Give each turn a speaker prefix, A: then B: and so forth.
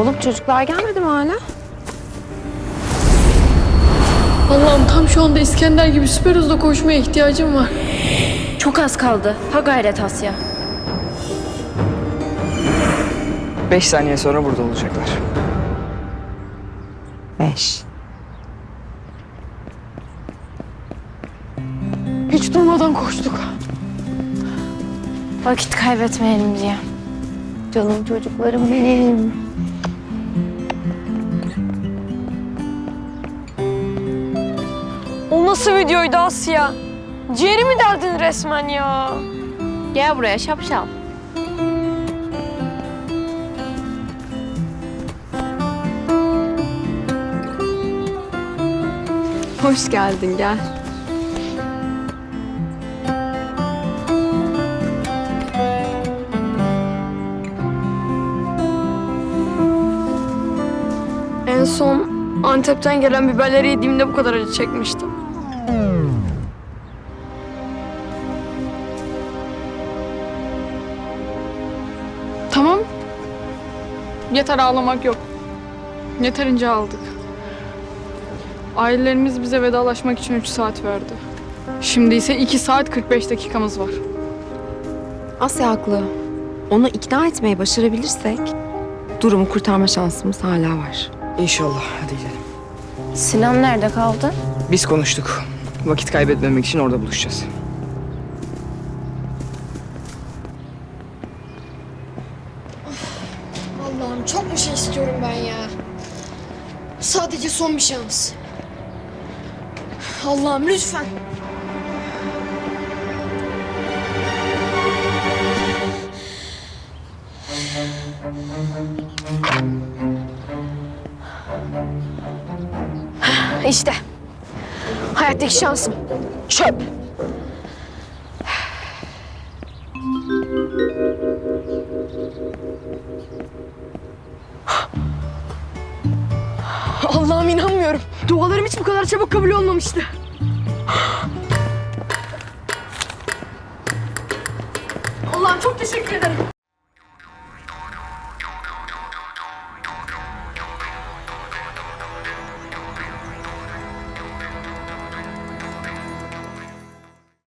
A: Oğlum çocuklar gelmedi mi hala?
B: Allah'ım tam şu anda İskender gibi süper hızla koşmaya ihtiyacım var.
C: Çok az kaldı. Ha gayret Asya.
D: Beş saniye sonra burada olacaklar.
A: Beş.
B: Hiç durmadan koştuk.
C: Vakit kaybetmeyelim diye.
A: Canım çocuklarım benim.
B: Nasıl videoydu Asya? Ciğerimi derdin resmen ya.
C: Gel buraya şapşal.
B: Hoş geldin gel. En son Antep'ten gelen biberleri yediğimde bu kadar acı çekmiştim. Tamam. Yeter ağlamak yok. Yeterince aldık. Ailelerimiz bize vedalaşmak için 3 saat verdi. Şimdi ise 2 saat 45 dakikamız var.
A: Asya haklı. Onu ikna etmeyi başarabilirsek durumu kurtarma şansımız hala var.
D: İnşallah. Hadi gidelim.
C: Sinan nerede kaldı?
D: Biz konuştuk. Vakit kaybetmemek için orada buluşacağız.
E: Allah'ım çok bir şey istiyorum ben ya. Sadece son bir şans. Allah'ım lütfen. İşte. Hayattaki şansım. Çöp. Allah'ım inanmıyorum. Dualarım hiç bu kadar çabuk kabul olmamıştı. Allah'ım çok teşekkür ederim.